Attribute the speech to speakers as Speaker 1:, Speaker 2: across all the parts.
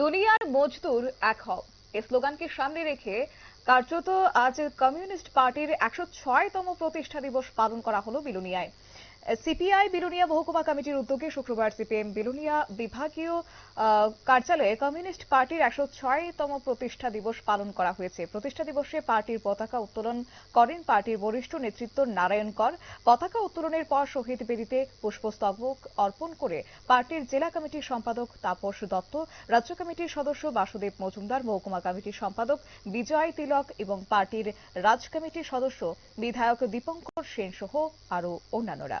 Speaker 1: দুনিয়ার মজদুর এক হও। এই স্লোগানকে সামনে রেখে কার্যত আজ কমিউনিস্ট পার্টির একশো ছয়তম প্রতিষ্ঠা দিবস পালন করা হলো বিলুনিয়ায়। সিপিআই বিলুনিয়া মহকুমা কমিটির উদ্যোগে শুক্রবার সিপিএম বিলুনিয়া বিভাগীয় কার্যালয়ে কমিউনিস্ট পার্টির একশো ছয়তম প্রতিষ্ঠা দিবস পালন করা হয়েছে। প্রতিষ্ঠা দিবসে পার্টির পতাকা উত্তোলন করেন পার্টির বরিষ্ঠ নেতৃত্ব নারায়ণ কর। পতাকা উত্তোলনের পর শহীদ বেদিতে পুষ্পস্তবক অর্পণ করে পার্টির জেলা কমিটির সম্পাদক তাপস দত্ত, রাজ্য কমিটির সদস্য বাসুদেব মজুমদার, মহকুমা কমিটির সম্পাদক বিজয় তিলক এবং পার্টির রাজ কমিটির সদস্য বিধায়ক দীপঙ্কর সেন সহ আরও অন্যান্যরা।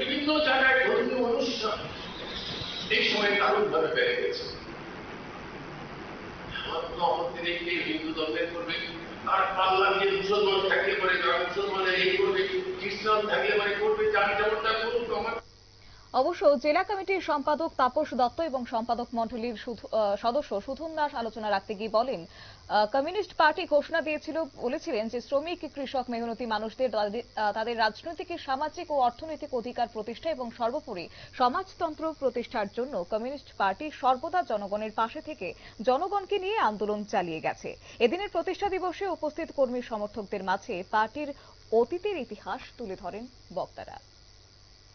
Speaker 2: বিভিন্ন জায়গায় ধর্মীয় অনুষ্ঠান এই সময় দারুণ ভাবে বেড়ে গেছে। হিন্দু ধর্মের করবে আর পাল্লা দিয়ে মুসলমান থাকলে পরে যারা মুসলমানের এই করবে, খ্রিস্টান থাকলে পরে করবে যার যেমনটা করুন তো আমার
Speaker 1: অবশ্য জেলা কমিটির সম্পাদক তাপস দত্ত এবং সম্পাদক মণ্ডলীর সদস্য সুধন দাস আলোচনা রাখতে গিয়ে বলেন কমিউনিস্ট পার্টি ঘোষণা দিয়েছিল, বলেছিলেন যে শ্রমিক, কৃষক, মেহনতি মানুষদের তাদের রাজনৈতিক, সামাজিক ও অর্থনৈতিক অধিকার প্রতিষ্ঠা এবং সর্বোপরি সমাজতন্ত্র প্রতিষ্ঠার জন্য কমিউনিস্ট পার্টি সর্বদা জনগণের পাশে থেকে জনগণকে নিয়ে আন্দোলন চালিয়ে গেছে। এদিনের প্রতিষ্ঠা দিবসে উপস্থিত কর্মী সমর্থকদের মাঝে পার্টির অতীতের ইতিহাস তুলে ধরেন বক্তারা।